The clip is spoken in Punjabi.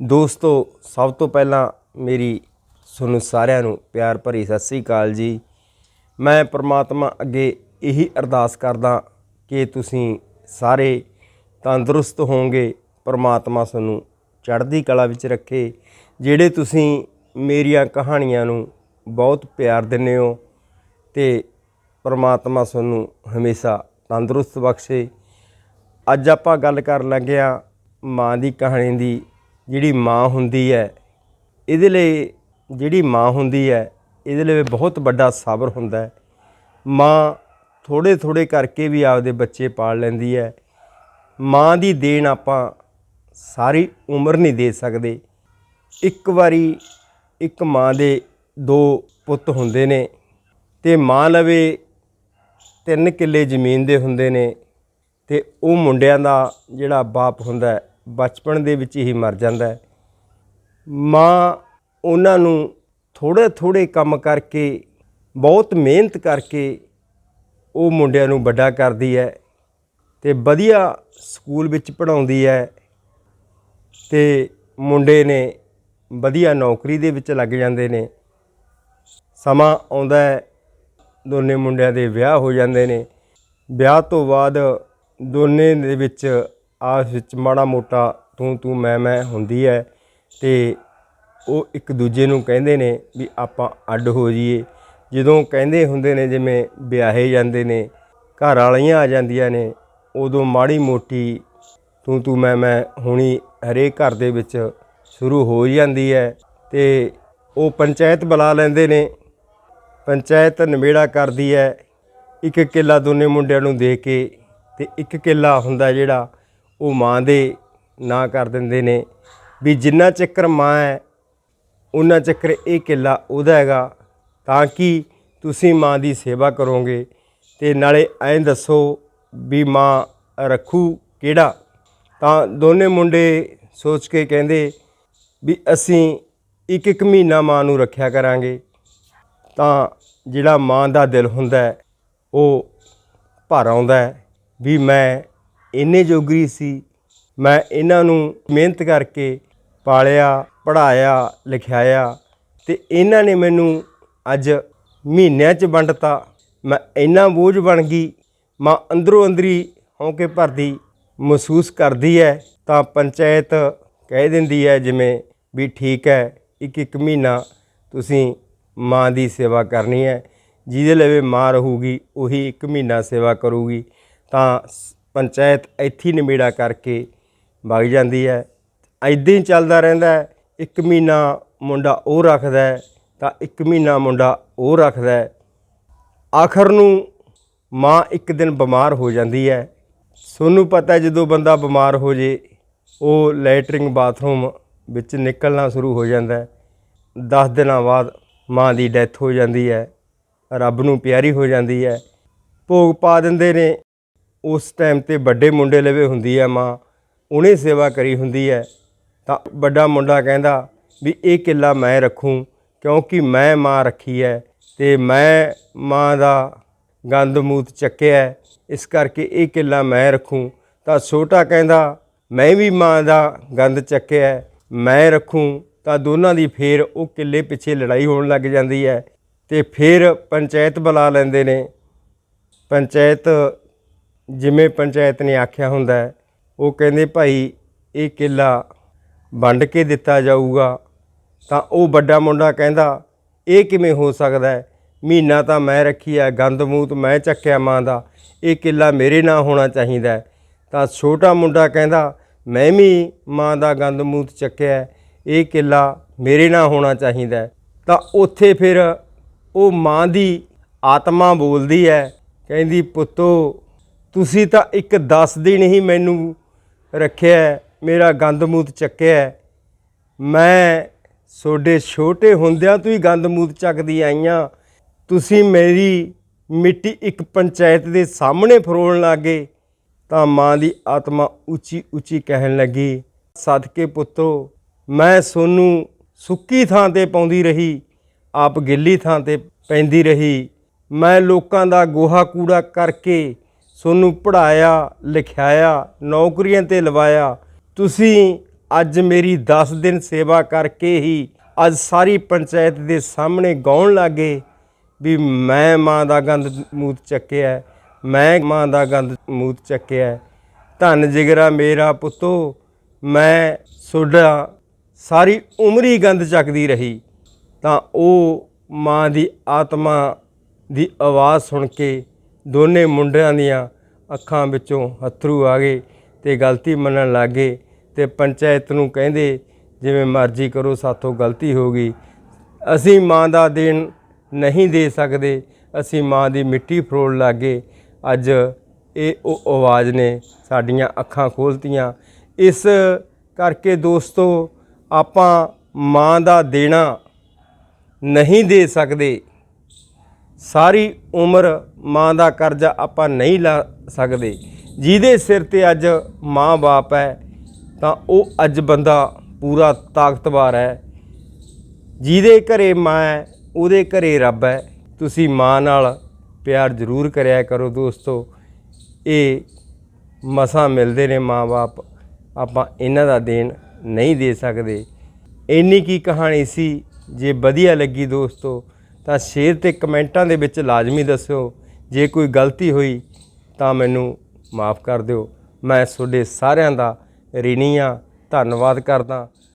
ਦੋਸਤੋ, ਸਭ ਤੋਂ ਪਹਿਲਾਂ ਮੇਰੀ ਤੁਹਾਨੂੰ ਸਾਰਿਆਂ ਨੂੰ ਪਿਆਰ ਭਰੀ ਸਤਿ ਸ੍ਰੀ ਅਕਾਲ ਜੀ। ਮੈਂ ਪ੍ਰਮਾਤਮਾ ਅੱਗੇ ਇਹੀ ਅਰਦਾਸ ਕਰਦਾ ਕਿ ਤੁਸੀਂ ਸਾਰੇ ਤੰਦਰੁਸਤ ਹੋਵੋਗੇ, ਪ੍ਰਮਾਤਮਾ ਤੁਹਾਨੂੰ ਚੜ੍ਹਦੀ ਕਲਾ ਵਿੱਚ ਰੱਖੇ, ਜਿਹੜੇ ਤੁਸੀਂ ਮੇਰੀਆਂ ਕਹਾਣੀਆਂ ਨੂੰ ਬਹੁਤ ਪਿਆਰ ਦਿੰਦੇ ਹੋ ਤੇ ਪ੍ਰਮਾਤਮਾ ਤੁਹਾਨੂੰ ਹਮੇਸ਼ਾ ਤੰਦਰੁਸਤ ਬਖਸ਼ੇ। ਅੱਜ ਆਪਾਂ ਗੱਲ ਕਰਨ ਲੱਗੇ ਹਾਂ ਮਾਂ ਦੀ ਕਹਾਣੀ ਦੀ ਜਿਹੜੀ ਮਾਂ ਹੁੰਦੀ ਹੈ, ਇਹਦੇ ਲਈ ਜਿਹੜੀ ਮਾਂ ਹੁੰਦੀ ਹੈ, ਇਹਦੇ ਲਈ ਬਹੁਤ ਵੱਡਾ ਸਬਰ ਹੁੰਦਾ ਹੈ। ਮਾਂ ਥੋੜੇ ਥੋੜੇ ਕਰਕੇ ਵੀ ਆਪਦੇ ਬੱਚੇ ਪਾਲ ਲੈਂਦੀ ਹੈ। ਮਾਂ ਦੀ ਦੇਣ ਆਪਾਂ ਸਾਰੀ ਉਮਰ ਨਹੀਂ ਦੇ ਸਕਦੇ। ਇੱਕ ਵਾਰੀ ਇੱਕ ਮਾਂ ਦੇ ਦੋ ਪੁੱਤ ਹੁੰਦੇ ਨੇ ਤੇ ਮਾਂ ਲਵੇ ਤਿੰਨ ਕਿੱਲੇ ਜ਼ਮੀਨ ਦੇ ਹੁੰਦੇ ਨੇ ਤੇ ਉਹ ਮੁੰਡਿਆਂ ਦਾ ਜਿਹੜਾ ਬਾਪ ਹੁੰਦਾ ਬਚਪਨ ਦੇ ਵਿੱਚ ਹੀ ਮਰ ਜਾਂਦਾ ਮਾਂ ਉਹਨਾਂ ਨੂੰ ਥੋੜੇ ਥੋੜੇ ਕੰਮ ਕਰਕੇ, ਬਹੁਤ ਮਿਹਨਤ ਕਰਕੇ ਉਹ ਮੁੰਡਿਆਂ ਨੂੰ ਵੱਡਾ ਕਰਦੀ ਹੈ ਤੇ ਵਧੀਆ ਸਕੂਲ ਵਿੱਚ ਪੜਾਉਂਦੀ ਹੈ ਤੇ ਮੁੰਡੇ ਨੇ ਵਧੀਆ ਨੌਕਰੀ ਦੇ ਵਿੱਚ ਲੱਗ ਜਾਂਦੇ ਨੇ। ਸਮਾਂ ਆਉਂਦਾ ਹੈ, ਦੋਨੇ ਮੁੰਡਿਆਂ ਦੇ ਵਿਆਹ ਹੋ ਜਾਂਦੇ ਨੇ। ਵਿਆਹ ਤੋਂ ਬਾਅਦ ਦੋਨੇ ਦੇ ਵਿੱਚ ਆਪਸ ਵਿੱਚ ਮਾੜਾ ਮੋਟਾ ਤੂੰ ਤੂੰ ਮੈਂ ਮੈਂ ਹੁੰਦੀ ਹੈ ਤੇ ਉਹ ਇੱਕ ਦੂਜੇ ਨੂੰ ਕਹਿੰਦੇ ਨੇ ਵੀ ਆਪਾਂ ਅੱਡ ਹੋ ਜਾਈਏ। ਜਦੋਂ ਕਹਿੰਦੇ ਹੁੰਦੇ ਨੇ ਜਿਵੇਂ ਵਿਆਹੇ ਜਾਂਦੇ ਨੇ, ਘਰ ਵਾਲੀਆਂ ਆ ਜਾਂਦੀਆਂ ਨੇ, ਉਦੋਂ ਮਾੜੀ ਮੋਟੀ ਤੂੰ ਤੂੰ ਮੈਂ ਮੈਂ ਹੁਣੀ ਹਰੇਕ ਘਰ ਦੇ ਵਿੱਚ ਸ਼ੁਰੂ ਹੋ ਜਾਂਦੀ ਹੈ ਤੇ ਉਹ ਪੰਚਾਇਤ ਬੁਲਾ ਲੈਂਦੇ ਨੇ। ਪੰਚਾਇਤ ਨਿਬੇੜਾ ਕਰਦੀ ਹੈ। ਇੱਕ ਕਿੱਲਾ ਦੋਨੇ ਮੁੰਡਿਆਂ ਨੂੰ ਦੇ ਕੇ ਤੇ ਇੱਕ ਕਿੱਲਾ ਹੁੰਦਾ ਜਿਹੜਾ ਉਹ ਮਾਂ ਦੇ ਨਾਂ ਕਰ ਦਿੰਦੇ ਨੇ। ਵੀ ਜਿੰਨਾ ਚੱਕਰ ਮਾਂ ਹੈ, ਉਹਨਾਂ ਚੱਕਰ ਇਹ ਕਿੱਲਾ ਉਹਦਾ ਹੈਗਾ। ਤਾਂ ਕਿ ਤੁਸੀਂ ਮਾਂ ਦੀ ਸੇਵਾ ਕਰੋਗੇ ਤੇ ਨਾਲੇ ਐਂ ਦੱਸੋ ਵੀ ਮਾਂ ਰੱਖੂ ਕਿਹੜਾ? ਤਾਂ ਦੋਨੇ ਮੁੰਡੇ ਸੋਚ ਕੇ ਕਹਿੰਦੇ ਵੀ ਅਸੀਂ ਇੱਕ ਇੱਕ ਮਹੀਨਾ ਮਾਂ ਨੂੰ ਰੱਖਿਆ ਕਰਾਂਗੇ। ਤਾਂ ਜਿਹੜਾ ਮਾਂ ਦਾ ਦਿਲ ਹੁੰਦਾ ਉਹ ਭਰ ਆਉਂਦਾ ਵੀ ਮੈਂ ਇੰਨੇ ਜੋਗਰੀ ਸੀ। ਮੈਂ ਇਹਨਾਂ ਨੂੰ ਮਿਹਨਤ ਕਰਕੇ ਪਾਲਿਆ ਪੜਾਇਆ ਲਿਖਾਇਆ ਤੇ ਇਹਨਾਂ ਨੇ ਮੈਨੂੰ ਅੱਜ ਮਹੀਨਿਆਂ 'ਚ ਵੰਡਤਾ। ਮੈਂ ਇੰਨਾ ਬੋਝ ਬਣ ਗਈ। ਮਾਂ ਅੰਦਰੋਂ ਅੰਦਰੀ ਹੌਂਕੇ ਭਰਦੀ ਮਹਿਸੂਸ ਕਰਦੀ ਹੈ ਤਾਂ ਪੰਚਾਇਤ ਕਹਿ ਦਿੰਦੀ ਹੈ ਜਿਵੇਂ ਵੀ ਠੀਕ ਹੈ ਇੱਕ ਇੱਕ ਮਹੀਨਾ ਤੁਸੀਂ ਮਾਂ ਦੀ ਸੇਵਾ ਕਰਨੀ ਹੈ ਜਿਹਦੇ ਲਵੇ ਮਾਂ ਰਹੂਗੀ, ਉਹੀ ਇੱਕ ਮਹੀਨਾ ਸੇਵਾ ਕਰੂਗੀ। ਤਾਂ ਸ- ਪੰਚਾਇਤ ਇੱਥੇ ਹੀ ਕਰਕੇ ਵਗ ਜਾਂਦੀ ਹੈ। ਐਦਾਂ ਹੀ ਚੱਲਦਾ ਰਹਿੰਦਾ ਹੈ। ਇੱਕ ਮਹੀਨਾ ਮੁੰਡਾ ਉਹ ਰੱਖਦਾ ਤਾਂ ਇੱਕ ਮਹੀਨਾ ਮੁੰਡਾ ਉਹ ਰੱਖਦਾ ਆਖਰ ਨੂੰ ਮਾਂ ਇੱਕ ਦਿਨ ਬਿਮਾਰ ਹੋ ਜਾਂਦੀ ਹੈ। ਤੁਹਾਨੂੰ ਪਤਾ ਜਦੋਂ ਬੰਦਾ ਬਿਮਾਰ ਹੋ ਜੇ, ਉਹ ਲੈਟਰਿੰਗ ਬਾਥਰੂਮ ਵਿੱਚ ਨਿਕਲਣਾ ਸ਼ੁਰੂ ਹੋ ਜਾਂਦਾ ਹੈ। 10 ਦਿਨਾਂ ਬਾਅਦ ਮਾਂ ਦੀ ਡੈਥ ਹੋ ਜਾਂਦੀ ਹੈ। ਰੱਬ ਨੂੰ ਪਿਆਰੀ ਹੋ ਜਾਂਦੀ ਹੈ। ਭੋਗ ਪਾ ਦਿੰਦੇ ਨੇ। ਉਸ ਟਾਈਮ ਤੇ ਵੱਡੇ ਮੁੰਡੇ ਲਵੇ ਹੁੰਦੀ ਹੈ ਮਾਂ, ਉਹਨੇ ਸੇਵਾ ਕਰੀ ਹੁੰਦੀ ਹੈ ਤਾਂ ਵੱਡਾ ਮੁੰਡਾ ਕਹਿੰਦਾ ਵੀ ਇਹ ਕਿੱਲਾ ਮੈਂ ਰੱਖੂੰ, ਕਿਉਂਕਿ ਮੈਂ ਮਾਂ ਰੱਖੀ ਹੈ ਤੇ ਮੈਂ ਮਾਂ ਦਾ ਗੰਦ ਮੂਤ ਚੱਕਿਆ ਇਸ ਕਰਕੇ ਇਹ ਕਿੱਲਾ ਮੈਂ ਰੱਖੂੰ। ਤਾਂ ਛੋਟਾ ਕਹਿੰਦਾ, ਮੈਂ ਵੀ ਮਾਂ ਦਾ ਗੰਦ ਚੱਕਿਆ ਮੈਂ ਰੱਖੂੰ। ਤਾਂ ਦੋਨਾਂ ਦੀ ਫੇਰ ਉਹ ਕਿੱਲੇ ਪਿੱਛੇ ਲੜਾਈ ਹੋਣ ਲੱਗ ਜਾਂਦੀ ਹੈ ਤੇ ਫਿਰ ਪੰਚਾਇਤ ਬੁਲਾ ਲੈਂਦੇ ਨੇ। ਪੰਚਾਇਤ ਜਿਵੇਂ ਪੰਚਾਇਤ ਨੇ ਆਖਿਆ ਹੁੰਦਾ ਉਹ ਕਹਿੰਦੇ ਭਾਈ ਇਹ ਕਿੱਲਾ ਵੰਡ ਕੇ ਦਿੱਤਾ ਜਾਊਗਾ। ਤਾਂ ਉਹ ਵੱਡਾ ਮੁੰਡਾ ਕਹਿੰਦਾ, ਇਹ ਕਿਵੇਂ ਹੋ ਸਕਦਾ ਮਹੀਨਾ ਤਾਂ ਮੈਂ ਰੱਖੀ ਹੈ, ਗੰਦ ਮੂਤ ਮੈਂ ਚੱਕਿਆ ਮਾਂ ਦਾ, ਇਹ ਕਿੱਲਾ ਮੇਰੇ ਨਾਲ ਹੋਣਾ ਚਾਹੀਦਾ ਤਾਂ ਛੋਟਾ ਮੁੰਡਾ ਕਹਿੰਦਾ, ਮੈਂ ਵੀ ਮਾਂ ਦਾ ਗੰਦ ਮੂਤ ਚੱਕਿਆ ਇਹ ਕਿੱਲਾ ਮੇਰੇ ਨਾਲ ਹੋਣਾ ਚਾਹੀਦਾ ਤਾਂ ਉੱਥੇ ਫਿਰ ਉਹ ਮਾਂ ਦੀ ਆਤਮਾ ਬੋਲਦੀ ਹੈ, ਕਹਿੰਦੀ, ਪੁੱਤੋ ਤੁਸੀਂ ਤਾਂ ਇੱਕ 10 ਦਿਨ ਹੀ ਮੈਨੂੰ ਰੱਖਿਆ ਮੇਰਾ ਗੰਦ ਮੂਤ ਚੱਕਿਆ ਮੈਂ ਤੁਹਾਡੇ ਛੋਟੇ ਹੁੰਦਿਆਂ ਤੋਂ ਹੀ ਗੰਦ ਮੂਤ ਚੱਕਦੀ ਆਈਆਂ ਤੁਸੀਂ ਮੇਰੀ ਮਿੱਟੀ ਇੱਕ ਪੰਚਾਇਤ ਦੇ ਸਾਹਮਣੇ ਫਰੋਲਣ ਲੱਗੇ, ਤਾਂ ਮਾਂ ਦੀ ਆਤਮਾ ਉੱਚੀ ਉੱਚੀ ਕਹਿਣ ਲੱਗੀ, ਸਦਕੇ ਪੁੱਤੋ ਮੈਂ ਸੋਨੂੰ ਸੁੱਕੀ ਥਾਂ ਤੇ ਪਾਉਂਦੀ ਰਹੀ, ਆਪ ਗਿੱਲੀ ਥਾਂ ਤੇ ਪੈਂਦੀ ਰਹੀ। ਮੈਂ ਲੋਕਾਂ ਦਾ ਗੋਹਾ ਕੂੜਾ ਕਰਕੇ ਤੁਹਾਨੂੰ ਪੜਾਇਆ ਲਿਖਾਇਆ, ਨੌਕਰੀਆਂ ਤੇ ਲਵਾਇਆ। ਤੁਸੀਂ ਅੱਜ ਮੇਰੀ 10 ਦਿਨ ਸੇਵਾ ਕਰਕੇ ਹੀ ਅੱਜ ਸਾਰੀ ਪੰਚਾਇਤ ਦੇ ਸਾਹਮਣੇ ਗਾਉਣ ਲੱਗੇ ਵੀ ਮੈਂ ਮਾਂ ਦਾ ਗੰਦ ਮੂਤ ਚੱਕਿਆ ਮੈਂ ਮਾਂ ਦਾ ਗੰਦ ਮੂਤ ਚੱਕਿਆ ਧੰਨ ਜਿਗਰਾ ਮੇਰਾ ਪੁੱਤੋ, ਮੈਂ ਸੋਡਾ ਸਾਰੀ ਉਮਰੀ ਗੰਦ ਚੱਕਦੀ ਰਹੀ। ਤਾਂ ਉਹ ਮਾਂ ਦੀ ਆਤਮਾ ਦੀ ਆਵਾਜ਼ ਸੁਣ ਕੇ ਦੋਨੇ ਮੁੰਡਿਆਂ ਦੀਆਂ ਅੱਖਾਂ ਵਿੱਚੋਂ ਹੱਥਰੂ ਆ ਗਏ ਤੇ ਗਲਤੀ ਮੰਨਣ ਲੱਗੇ ਤੇ ਪੰਚਾਇਤ ਨੂੰ ਕਹਿੰਦੇ, ਜਿਵੇਂ ਮਰਜ਼ੀ ਕਰੋ, ਸਾਥੋਂ ਗਲਤੀ ਹੋ ਗਈ। ਅਸੀਂ ਮਾਂ ਦਾ ਦੇਣ ਨਹੀਂ ਦੇ ਸਕਦੇ। ਅਸੀਂ ਮਾਂ ਦੀ ਮਿੱਟੀ ਫਰੋੜ ਲੱਗੇ ਅੱਜ ਇਹ ਉਹ ਆਵਾਜ਼ ਨੇ ਸਾਡੀਆਂ ਅੱਖਾਂ ਖੋਲਤੀਆਂ। ਇਸ ਕਰਕੇ ਦੋਸਤੋ, ਆਪਾਂ ਮਾਂ ਦਾ ਦੇਣਾ ਨਹੀਂ ਦੇ ਸਕਦੇ। ਸਾਰੀ ਉਮਰ ਮਾਂ ਦਾ ਕਰਜ਼ਾ ਆਪਾਂ ਨਹੀਂ ਲਾ ਸਕਦੇ। ਜਿਹਦੇ ਸਿਰ ਤੇ ਅੱਜ ਮਾਂ-ਬਾਪ ਹੈ, ਤਾਂ ਉਹ ਅੱਜ ਬੰਦਾ ਪੂਰਾ ਤਾਕਤਵਰ ਹੈ। ਜਿਹਦੇ ਘਰੇ ਮਾਂ ਹੈ, ਉਹਦੇ ਘਰੇ ਰੱਬ ਹੈ। ਤੁਸੀਂ ਮਾਂ ਨਾਲ ਪਿਆਰ ਜ਼ਰੂਰ ਕਰਿਆ ਕਰੋ ਦੋਸਤੋ। ਇਹ ਮਸਾਂ ਮਿਲਦੇ ਨੇ ਮਾਂ-ਬਾਪ ਆਪਾਂ ਇਹਨਾਂ ਦਾ ਦੇਣ ਨਹੀਂ ਦੇ ਸਕਦੇ। ਇੰਨੀ ਕੀ ਕਹਾਣੀ ਸੀ? ਜੇ ਵਧੀਆ ਲੱਗੀ ਦੋਸਤੋ ਤਾਂ ਸ਼ੇਅਰ ਤੇ ਕਮੈਂਟਾਂ ਦੇ ਵਿੱਚ ਲਾਜ਼ਮੀ ਦੱਸਿਓ। ਜੇ ਕੋਈ ਗਲਤੀ ਹੋਈ ਤਾਂ ਮੈਨੂੰ ਮਾਫ ਕਰ ਦਿਓ। ਮੈਂ ਤੁਹਾਡੇ ਸਾਰਿਆਂ ਦਾ ਰਿਣੀ ਹਾਂ। ਧੰਨਵਾਦ ਕਰਦਾ।